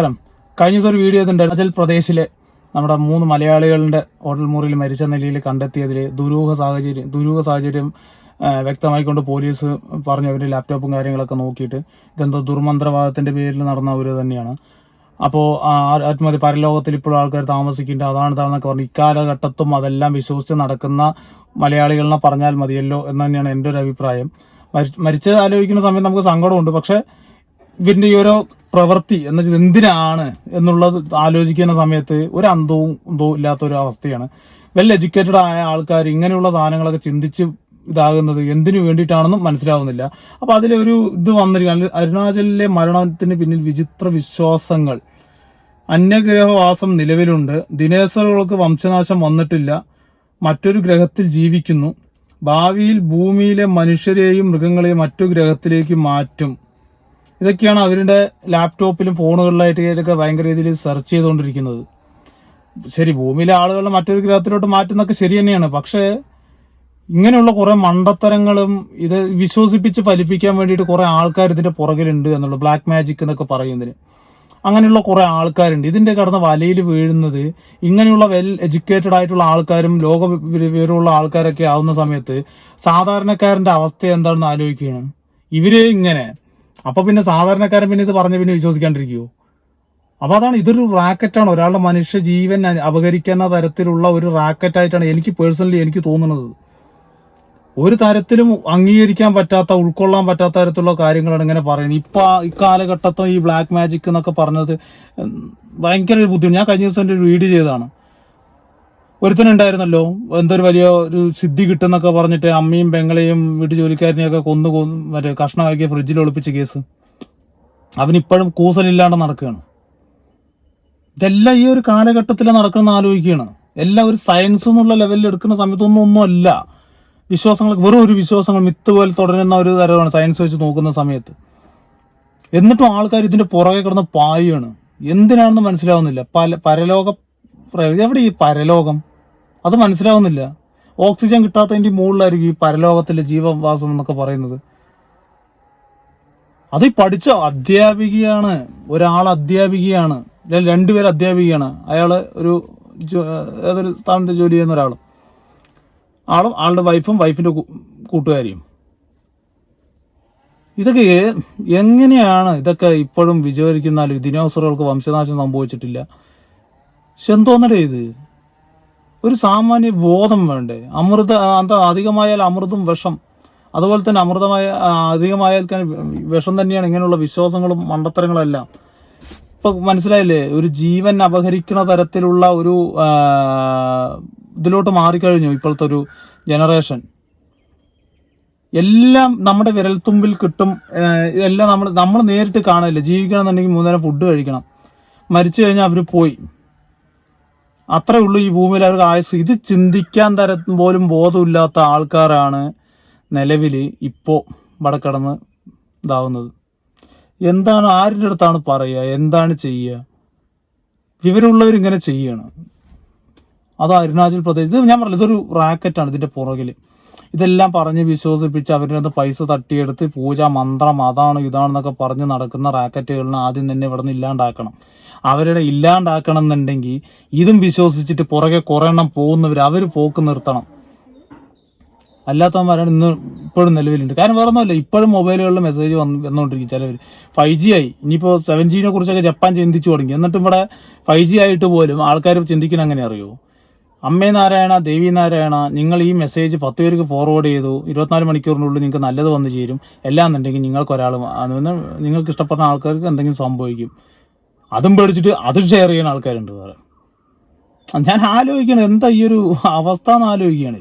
നമസ്കാരം കഴിഞ്ഞ ദിവസം ഒരു വീഡിയോ ഇതുണ്ട്. അരുണാചൽ പ്രദേശിലെ നമ്മുടെ മൂന്ന് മലയാളികളുടെ ഹോട്ടൽ മുറിയിൽ മരിച്ച നിലയിൽ കണ്ടെത്തിയതിൽ ദുരൂഹ സാഹചര്യം ദുരൂഹ സാഹചര്യം വ്യക്തമായിക്കൊണ്ട് പോലീസ് പറഞ്ഞു അവരുടെ ലാപ്ടോപ്പും കാര്യങ്ങളൊക്കെ നോക്കിയിട്ട് ഇതെന്തോ ദുർമന്ത്രവാദത്തിന്റെ പേരിൽ നടന്ന ഒരു തന്നെയാണ്. അപ്പോൾ ആത്മഹത്യ പരലോകത്തിൽ ഇപ്പോഴും ആൾക്കാർ താമസിക്കുന്നുണ്ട്. അതാണ് ഇതാണെന്നൊക്കെ പറഞ്ഞു. ഇക്കാലഘട്ടത്തും അതെല്ലാം വിശ്വസിച്ച് നടക്കുന്ന മലയാളികളെ പറഞ്ഞാൽ മതിയല്ലോ എന്ന് തന്നെയാണ് എന്റെ ഒരു അഭിപ്രായം. മരി- മരിച്ചത് ആലോചിക്കുന്ന സമയത്ത് നമുക്ക് സങ്കടമുണ്ട്. പക്ഷെ ഇവന്റെ ഈ ഓരോ പ്രവൃത്തി എന്ന് വെച്ചാൽ എന്തിനാണ് എന്നുള്ളത് ആലോചിക്കുന്ന സമയത്ത് ഒരു അന്തവും എന്തോ ഇല്ലാത്ത ഒരു അവസ്ഥയാണ്. വെൽ എഡ്യൂക്കേറ്റഡ് ആയ ആൾക്കാർ ഇങ്ങനെയുള്ള സാധനങ്ങളൊക്കെ ചിന്തിച്ച് ഇതാകുന്നത് എന്തിനു വേണ്ടിയിട്ടാണെന്നും മനസ്സിലാവുന്നില്ല. അപ്പൊ അതിലൊരു ഇത് വന്നിരിക്കുകയാണ്. അരുണാചലിലെ മരണത്തിന് പിന്നിൽ വിചിത്ര വിശ്വാസങ്ങൾ. അന്യഗ്രഹവാസം നിലവിലുണ്ട്. ദിനേശ്വറുകൾക്ക് വംശനാശം വന്നിട്ടില്ല. മറ്റൊരു ഗ്രഹത്തിൽ ജീവിക്കുന്നു. ഭാവിയിൽ ഭൂമിയിലെ മനുഷ്യരെയും മൃഗങ്ങളെയും മറ്റു ഗ്രഹത്തിലേക്ക് മാറ്റും. ഇതൊക്കെയാണ് അവരുടെ ലാപ്ടോപ്പിലും ഫോണുകളിലായിട്ട് ഇതൊക്കെ ഭയങ്കര രീതിയിൽ സെർച്ച് ചെയ്തുകൊണ്ടിരിക്കുന്നത്. ശരി ഭൂമിയിലെ ആളുകളെ മറ്റൊരു ഗ്രഹത്തിലോട്ട് മാറ്റുന്നൊക്കെ ശരി തന്നെയാണ്. പക്ഷേ ഇങ്ങനെയുള്ള കുറെ മണ്ടത്തരങ്ങളും ഇത് വിശ്വസിപ്പിച്ച് ഫലിപ്പിക്കാൻ വേണ്ടിയിട്ട് കുറെ ആൾക്കാർ ഇതിന്റെ പുറകിലുണ്ട് എന്നുള്ള ബ്ലാക്ക് മാജിക് എന്നൊക്കെ പറയുന്നതിന്. അങ്ങനെയുള്ള കുറെ ആൾക്കാരുണ്ട്. ഇതിന്റെ കടന്ന് വലയിൽ വീഴുന്നത് ഇങ്ങനെയുള്ള വെൽ എഡ്യൂക്കേറ്റഡ് ആയിട്ടുള്ള ആൾക്കാരും ലോക വിവരമുള്ള ആൾക്കാരൊക്കെ ആവുന്ന സമയത്ത് സാധാരണക്കാരന്റെ അവസ്ഥ എന്താണെന്ന് ആലോചിക്കുകയാണ്. ഇവർ ഇങ്ങനെ അപ്പൊ പിന്നെ സാധാരണക്കാരൻ പിന്നെ ഇത് പറഞ്ഞ പിന്നെ വിശ്വസിക്കാണ്ടിരിക്കുവോ? അപ്പൊ അതാണ് ഇതൊരു റാക്കറ്റാണ്. ഒരാളുടെ മനുഷ്യ ജീവൻ അപകരിക്കുന്ന തരത്തിലുള്ള ഒരു റാക്കറ്റായിട്ടാണ് എനിക്ക് പേഴ്സണലി എനിക്ക് തോന്നുന്നത്. ഒരു തരത്തിലും അംഗീകരിക്കാൻ പറ്റാത്ത ഉൾക്കൊള്ളാൻ പറ്റാത്ത തരത്തിലുള്ള കാര്യങ്ങളാണ് ഇങ്ങനെ പറയുന്നത്. ഇപ്പൊ ഇക്കാലഘട്ടത്തും ഈ ബ്ലാക്ക് മാജിക് എന്നൊക്കെ പറഞ്ഞത് ഭയങ്കര ഒരു ബുദ്ധിമുട്ട്. ഞാൻ കഴിഞ്ഞ ദിവസം ഒരു വീഡിയോ ചെയ്തതാണ്. ഒരുത്തനുണ്ടായിരുന്നല്ലോ? എന്തൊരു വലിയ ഒരു സിദ്ധി കിട്ടുന്നൊക്കെ പറഞ്ഞിട്ട് അമ്മയും പെങ്ങളെയും വീട്ടു ജോലിക്കാരനെയൊക്കെ കൊന്നു കൊന്നു മറ്റേ കഷ്ണമാക്കിയ ഫ്രിഡ്ജിൽ ഒളിപ്പിച്ച കേസ് അവനിപ്പോഴും കൂസലില്ലാണ്ട് നടക്കുകയാണ്. ഇതെല്ലാം ഈ ഒരു കാലഘട്ടത്തിൽ നടക്കണമെന്ന് ആലോചിക്കുകയാണ്. എല്ലാം ഒരു സയൻസ് എന്നുള്ള ലെവലിൽ എടുക്കുന്ന സമയത്തൊന്നും ഒന്നുമല്ല. വിശ്വാസങ്ങൾ വെറും ഒരു വിശ്വാസങ്ങൾ മിത്ത് പോലെ തുടരുന്ന ഒരു തരമാണ് സയൻസ് വെച്ച് നോക്കുന്ന സമയത്ത്. എന്നിട്ടും ആൾക്കാർ ഇതിന്റെ പുറകെ കിടന്ന് പായുകയാണ്. എന്തിനാണെന്ന് മനസ്സിലാവുന്നില്ല. പല പരലോക പ്ര- എവിടെ ഈ പരലോകം? അത് മനസ്സിലാവുന്നില്ല. ഓക്സിജൻ കിട്ടാത്തതിന്റെ മുകളിലായിരിക്കും ഈ പരലോകത്തിലെ ജീവവാസം എന്നൊക്കെ പറയുന്നത്. അത് ഈ പഠിച്ച അധ്യാപികയാണ്. ഒരാൾ അധ്യാപികയാണ്. അല്ലെങ്കിൽ രണ്ടുപേർ അധ്യാപികയാണ്. അയാൾ ഒരു ഏതൊരു സ്ഥാനത്ത് ജോലി ചെയ്യുന്ന ഒരാൾ ആളും ആളുടെ വൈഫും വൈഫിന്റെ കൂട്ടുകാരിയും. ഇതൊക്കെ എങ്ങനെയാണ് ഇതൊക്കെ ഇപ്പോഴും വിചാരിക്കുന്നാലും ദിനോസറുകൾക്ക് വംശനാശം സംഭവിച്ചിട്ടില്ല? പക്ഷെ എന്തോന്നടേ ഇത്? ഒരു സാമാന്യ ബോധം വേണ്ടേ? അമൃത എന്താ അധികമായാൽ അമൃതും വിഷം. അതുപോലെ തന്നെ അമൃതമായ അധികമായാൽ വിഷം തന്നെയാണ് ഇങ്ങനെയുള്ള വിശ്വാസങ്ങളും മണ്ടത്തരങ്ങളും എല്ലാം ഇപ്പൊ മനസ്സിലായില്ലേ? ഒരു ജീവൻ അപഹരിക്കുന്ന തരത്തിലുള്ള ഒരു ഇതിലോട്ട് മാറിക്കഴിഞ്ഞു ഇപ്പോഴത്തെ ഒരു ജനറേഷൻ. എല്ലാം നമ്മുടെ വിരൽത്തുമ്പിൽ കിട്ടും. എല്ലാം നമ്മൾ നമ്മൾ നേരിട്ട് കാണില്ല ജീവിക്കണമെന്നുണ്ടെങ്കിൽ മൂന്നേരം ഫുഡ് കഴിക്കണം. മരിച്ചു കഴിഞ്ഞാൽ അവർ പോയി. അത്രേ ഉള്ളൂ ഈ ഭൂമിയിൽ അവർക്ക് ആയുസ്. ഇത് ചിന്തിക്കാൻ തര പോലും ബോധമില്ലാത്ത ആൾക്കാരാണ് നിലവിൽ ഇപ്പോൾ ഇവിടെ കിടന്ന് ഇതാവുന്നത്. എന്താണ് ആരുടെ അടുത്താണ് പറയുക? എന്താണ് ചെയ്യുക? വിവരമുള്ളവർ ഇങ്ങനെ ചെയ്യണം അത് അരുണാചൽ പ്രദേശ് ഇത് ഞാൻ പറഞ്ഞില്ല ഇതൊരു റാക്കറ്റാണ് ഇതിന്റെ പുറകിൽ ഇതെല്ലാം പറഞ്ഞ് വിശ്വസിപ്പിച്ച് അവരുടെ പൈസ തട്ടിയെടുത്ത് പൂജ മന്ത്രം അതാണ് ഇതാണെന്നൊക്കെ പറഞ്ഞ് നടക്കുന്ന റാക്കറ്റുകളിനെ ആദ്യം തന്നെ ഇവിടെ നിന്ന് ഇല്ലാണ്ടാക്കണം. അവരുടെ ഇല്ലാണ്ടാക്കണം എന്നുണ്ടെങ്കിൽ ഇതും വിശ്വസിച്ചിട്ട് പുറകെ കുറെ എണ്ണം പോകുന്നവർ അവർ പോക്ക് നിർത്തണം. അല്ലാത്തവന്മാരാണ് ഇന്ന് ഇപ്പോഴും നിലവിലുണ്ട്. കാരണം വേറെ ഒന്നുമല്ല ഇപ്പോഴും മൊബൈലുകളിൽ മെസ്സേജ് വന്ന് വന്നുകൊണ്ടിരിക്കും ചിലവർ ഫൈവ് ജി ആയി. ഇനിയിപ്പോൾ സെവൻ ജിനെ കുറിച്ചൊക്കെ ജപ്പാൻ ചിന്തിച്ചു തുടങ്ങി. എന്നിട്ടും ഇവിടെ ഫൈവ് ജി ആയിട്ട് പോലും ആൾക്കാർ ചിന്തിക്കണം അങ്ങനെ അറിയോ? അമ്മേ നാരായണ ദേവി നാരായണ നിങ്ങൾ ഈ മെസ്സേജ് പത്ത് പേർക്ക് ഫോർവേഡ് ചെയ്തു ഇരുപത്തിനാല് മണിക്കൂറിനുള്ളിൽ നിങ്ങൾക്ക് നല്ലത് വന്നു ചേരും. എല്ലാം എന്നുണ്ടെങ്കിൽ നിങ്ങൾക്ക് ഒരാൾ നിങ്ങൾക്ക് ഇഷ്ടപ്പെടുന്ന ആൾക്കാർക്ക് എന്തെങ്കിലും സംഭവിക്കും. അതും പേടിച്ചിട്ട് അതും ഷെയർ ചെയ്യുന്ന ആൾക്കാരുണ്ട് വേറെ. ഞാൻ ആലോചിക്കണം എന്താ ഈ ഒരു അവസ്ഥ എന്ന് ആലോചിക്കുകയാണ്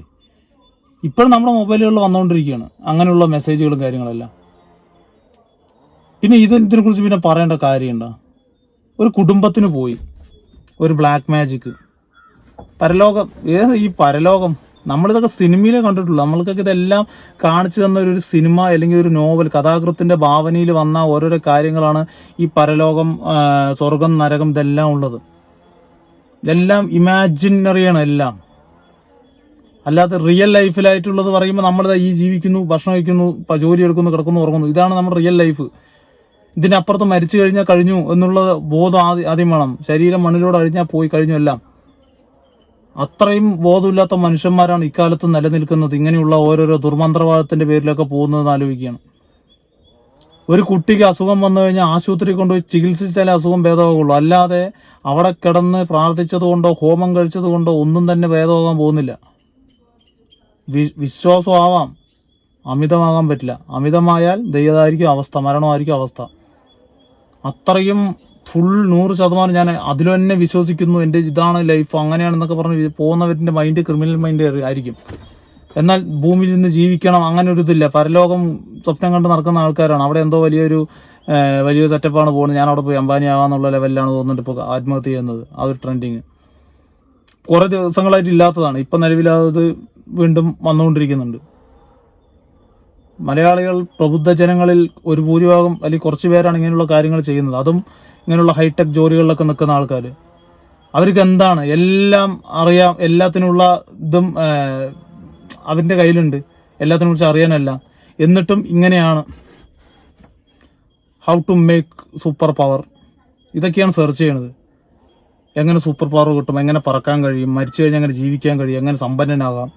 ഇപ്പോഴും നമ്മുടെ മൊബൈലുകളിൽ വന്നുകൊണ്ടിരിക്കുകയാണ് അങ്ങനെയുള്ള മെസ്സേജുകളും കാര്യങ്ങളെല്ലാം. പിന്നെ ഇത് ഇതിനെക്കുറിച്ച് പിന്നെ പറയേണ്ട കാര്യമുണ്ടോ? ഒരു കുടുംബത്തിന് പോയി ഒരു ബ്ലാക്ക് മാജിക് പരലോകം ഏത് ഈ പരലോകം? നമ്മളിതൊക്കെ സിനിമയിലേ കണ്ടിട്ടുള്ളൂ. നമ്മൾക്കൊക്കെ ഇതെല്ലാം കാണിച്ചു തന്ന ഒരു സിനിമ അല്ലെങ്കിൽ ഒരു നോവൽ കഥാകൃത്തിന്റെ ഭാവനയിൽ വന്ന ഓരോരോ കാര്യങ്ങളാണ് ഈ പരലോകം സ്വർഗം നരകം ഇതെല്ലാം ഉള്ളത്. ഇതെല്ലാം ഇമാജിനറിയാണ് എല്ലാം. അല്ലാതെ റിയൽ ലൈഫിലായിട്ടുള്ളത് പറയുമ്പോൾ നമ്മൾ ഈ ജീവിക്കുന്നു ഭക്ഷണം കഴിക്കുന്നു ജോലി എടുക്കുന്നു കിടക്കുന്നു ഉറങ്ങുന്നു. ഇതാണ് നമ്മുടെ റിയൽ ലൈഫ് ഇതിനപ്പുറത്ത് മരിച്ചു കഴിഞ്ഞാൽ കഴിഞ്ഞു എന്നുള്ള ബോധം ആദ്യം ആദ്യം വേണം. ശരീരം മണ്ണിലൂടെ അഴിഞ്ഞാൽ പോയി കഴിഞ്ഞു എല്ലാം. അത്രയും ബോധമില്ലാത്ത മനുഷ്യന്മാരാണ് ഇക്കാലത്ത് നിലനിൽക്കുന്നത്. ഇങ്ങനെയുള്ള ഓരോരോ ദുർമന്ത്രവാദത്തിന്റെ പേരിലൊക്കെ പോകുന്നതെന്ന് ആലോചിക്കുകയാണ്. ഒരു കുട്ടിക്ക് അസുഖം വന്നു കഴിഞ്ഞാൽ ആശുപത്രി കൊണ്ടുപോയി ചികിത്സിച്ചാലേ അസുഖം ഭേദമാകുള്ളൂ അല്ലാതെ അവിടെ കിടന്ന് പ്രാർത്ഥിച്ചതുകൊണ്ടോ ഹോമം കഴിച്ചതുകൊണ്ടോ ഒന്നും തന്നെ ഭേദമാകാൻ പോകുന്നില്ല. വി- വിശ്വാസം ആവാം അമിതമാകാൻ പറ്റില്ല. അമിതമായാൽ ദൈവതായിരിക്കും അവസ്ഥ മരണമായിരിക്കും അവസ്ഥ. അത്രയും ഫുൾ നൂറ് ശതമാനം ഞാൻ അതിൽ തന്നെ വിശ്വസിക്കുന്നു. എന്റെ ഇതാണ് ലൈഫ് അങ്ങനെയാണെന്നൊക്കെ പറഞ്ഞ് പോകുന്നവരുടെ മൈൻഡ് ക്രിമിനൽ മൈൻഡ് ആയിരിക്കും. എന്നാൽ ഭൂമിയിൽ നിന്ന് ജീവിക്കണം അങ്ങനെ ഒരു ഇതില്ല. പരലോകം സ്വപ്നം കണ്ട് നടക്കുന്ന ആൾക്കാരാണ്. അവിടെ എന്തോ വലിയൊരു വലിയൊരു സെറ്റപ്പാണ് പോകുന്നത്. ഞാൻ അവിടെ പോയി അംബാനി ആവാന്നുള്ള ലെവലിലാണ് തോന്നുന്നുണ്ട് ഇപ്പോൾ ആത്മഹത്യ ചെയ്യുന്നത്. ആ ഒരു ട്രെൻഡിങ് കുറേ ദിവസങ്ങളായിട്ട് ഇല്ലാത്തതാണ്. ഇപ്പം നിലവിൽ അത് വീണ്ടും വന്നുകൊണ്ടിരിക്കുന്നുണ്ട്. മലയാളികൾ പ്രബുദ്ധ ജനങ്ങളിൽ ഒരു ഭൂരിഭാഗം അല്ലെങ്കിൽ കുറച്ച് പേരാണ് ഇങ്ങനെയുള്ള കാര്യങ്ങൾ ചെയ്യുന്നത്. അതും ഇങ്ങനെയുള്ള ഹൈടെക് ജോലികളിലൊക്കെ നിൽക്കുന്ന ആൾക്കാർ. അവർക്ക് എന്താണ്? എല്ലാം അറിയാം. എല്ലാത്തിനുള്ള ഇതും അവന്റെ കയ്യിലുണ്ട്. എല്ലാത്തിനെ കുറിച്ച് അറിയാനല്ല. എന്നിട്ടും ഇങ്ങനെയാണ് how to make super power ഇതൊക്കെയാണ് സെർച്ച് ചെയ്യണത്. എങ്ങനെ സൂപ്പർ പവർ കിട്ടും? എങ്ങനെ പറക്കാൻ കഴിയും? മരിച്ചു കഴിഞ്ഞാൽ എങ്ങനെ ജീവിക്കാൻ കഴിയും? എങ്ങനെ സമ്പന്നനാകാം?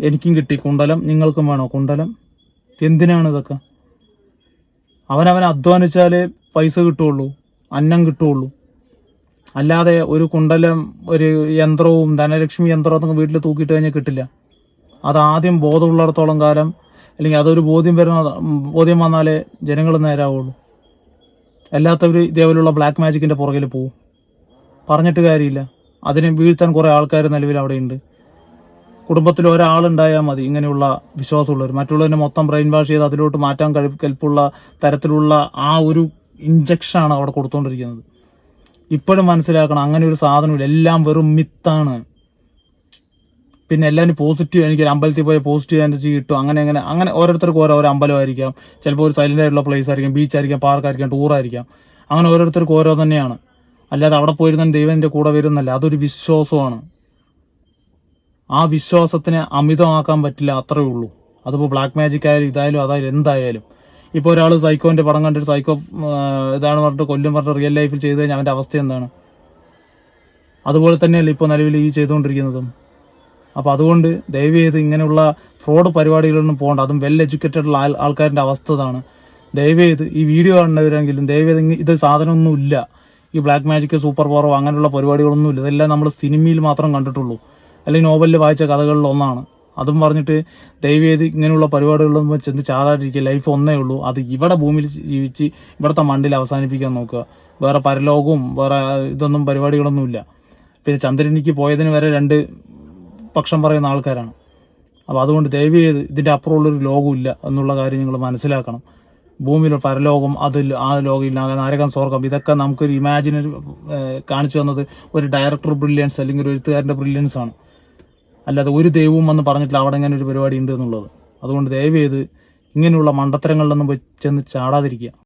എനിക്കും കിട്ടി. കുണ്ടലം നിങ്ങൾക്കും വേണോ? കുണ്ടലം? എന്തിനാണ് ഇതൊക്കെ? അവനവൻ അധ്വാനിച്ചാലേ പൈസ കിട്ടുള്ളൂ അന്നം കിട്ടുള്ളൂ. അല്ലാതെ ഒരു കുണ്ടലം ഒരു യന്ത്രവും ധനലക്ഷ്മി യന്ത്രവും വീട്ടിൽ തൂക്കിയിട്ട് കഴിഞ്ഞാൽ കിട്ടില്ല. അത് ആദ്യം ബോധമുള്ളിടത്തോളം കാലം അല്ലെങ്കിൽ അതൊരു ബോധ്യം വരുന്ന ബോധ്യം വന്നാലേ ജനങ്ങൾ നേരാവുള്ളൂ. അല്ലാത്തവർ ഇതേപോലുള്ള ബ്ലാക്ക് മാജിക്കിന്റെ പുറകിൽ പോവും. പറഞ്ഞിട്ട് കാര്യമില്ല. അതിനെ വീഴ്ത്താൻ കുറേ ആൾക്കാർ നിലവിൽ അവിടെയുണ്ട്. കുടുംബത്തിൽ ഒരാളുണ്ടായാൽ മതി. ഇങ്ങനെയുള്ള വിശ്വാസമുള്ളവർ മറ്റുള്ളവരെ മൊത്തം ബ്രെയിൻ വാഷ് ചെയ്ത് അതിലോട്ട് മാറ്റാൻ കഴിവ് കെൽപ്പുള്ള തരത്തിലുള്ള ആ ഒരു ഇഞ്ചക്ഷനാണ് അവിടെ കൊടുത്തുകൊണ്ടിരിക്കുന്നത് ഇപ്പോഴും മനസ്സിലാക്കണം അങ്ങനെ ഒരു സാധനമില്ല. എല്ലാം വെറും മിത്താണ്. പിന്നെ എല്ലാവരും പോസിറ്റീവ് എനിക്ക് ഒരു അമ്പലത്തിൽ പോയ പോസിറ്റീവ് എനർജി കിട്ടും. അങ്ങനെ അങ്ങനെ അങ്ങനെ ഓരോരുത്തർക്കും ഓരോ അമ്പലമായിരിക്കാം ചിലപ്പോൾ ഒരു സൈലന്റ് ആയിട്ടുള്ള പ്ലേസ് ആയിരിക്കാം ബീച്ച് ആയിരിക്കാം പാർക്ക് ആയിരിക്കാം ടൂർ ആയിരിക്കാം. അങ്ങനെ ഓരോരുത്തർക്കും ഓരോ തന്നെയാണ്. അല്ലാതെ അവിടെ പോയിരുന്ന ദൈവം എന്റെ കൂടെ വരുന്നല്ല. അതൊരു വിശ്വാസമാണ്. ആ വിശ്വാസത്തിനെ അമിതമാക്കാൻ പറ്റില്ല അത്രേ ഉള്ളൂ. അതിപ്പോൾ ബ്ലാക്ക് മാജിക് ആയാലും ഇതായാലും അതായാലും എന്തായാലും. ഇപ്പോൾ ഒരാൾ സൈക്കോന്റെ പടം കണ്ടിട്ട് സൈക്കോ ഇതാണ് പറഞ്ഞിട്ട് കൊല്ലും പറഞ്ഞിട്ട് റിയൽ ലൈഫിൽ ചെയ്ത് കഴിഞ്ഞാൽ അവന്റെ അവസ്ഥ എന്താണ്? അതുപോലെ തന്നെയല്ലേ ഇപ്പോൾ നിലവിൽ ഈ ചെയ്തുകൊണ്ടിരിക്കുന്നതും. അപ്പോൾ അതുകൊണ്ട് ദയവ് ചെയ്ത് ഇങ്ങനെയുള്ള ഫ്രോഡ് പരിപാടികളൊന്നും പോകണ്ട. അതും വെൽ എഡ്യൂക്കേറ്റഡ് ആൾ ആൾക്കാരുടെ അവസ്ഥ ഇതാണ്. ദയവ് ചെയ്ത് ഈ വീഡിയോ കാണുന്നവരെങ്കിലും ദയവ് ചെയ്ത് ഇത് സാധനമൊന്നുമില്ല. ഈ ബ്ലാക്ക് മാജിക് സൂപ്പർ പവറോ അങ്ങനെയുള്ള പരിപാടികളൊന്നുമില്ല. ഇതെല്ലാം നമ്മൾ സിനിമയിൽ മാത്രം കണ്ടിട്ടുള്ളൂ. അല്ലെങ്കിൽ നോവലിൽ വായിച്ച കഥകളിലൊന്നാണ് അതും പറഞ്ഞിട്ട് ദയവ് ഇങ്ങനെയുള്ള പരിപാടികളൊന്നും ചെന്ന് ചാടാതിരിക്കുക. ലൈഫ് ഒന്നേ ഉള്ളൂ. അത് ഇവിടെ ഭൂമിയിൽ ജീവിച്ച് ഇവിടുത്തെ മണ്ണിൽ അവസാനിപ്പിക്കാൻ നോക്കുക. വേറെ പരലോകവും വേറെ ഇതൊന്നും പരിപാടികളൊന്നുമില്ല പിന്നെ ചന്ദ്രനിക്ക് പോയതിന് വരെ രണ്ട് പക്ഷം പറയുന്ന ആൾക്കാരാണ്. അപ്പോൾ അതുകൊണ്ട് ദൈവേത് ഇതിന്റെ അപ്പുറമുള്ളൊരു ലോകമില്ല എന്നുള്ള കാര്യം നിങ്ങൾ മനസ്സിലാക്കണം. ഭൂമിയിൽ പരലോകം അതിൽ ആ ലോകം ഇല്ല. നരകം സ്വർഗം ഇതൊക്കെ നമുക്കൊരു ഇമാജിനറി കാണിച്ചു തന്നത് ഒരു ഡയറക്ടർ ബ്രില്യൻസ് അല്ലെങ്കിൽ ഒരു എഴുത്തുകാരന്റെ ബ്രില്യൻസ് ആണ്. അല്ലാതെ ഒരു ദൈവവും വന്ന് പറഞ്ഞിട്ടില്ല അവിടെ ഇങ്ങനെ ഒരു പരിപാടി ഉണ്ട് എന്നുള്ളത്. അതുകൊണ്ട് ദയവ് ചെയ്ത് ഇങ്ങനെയുള്ള മണ്ടത്തരങ്ങളിലൊന്നും പോയി ചെന്ന് ചാടാതിരിക്കുക.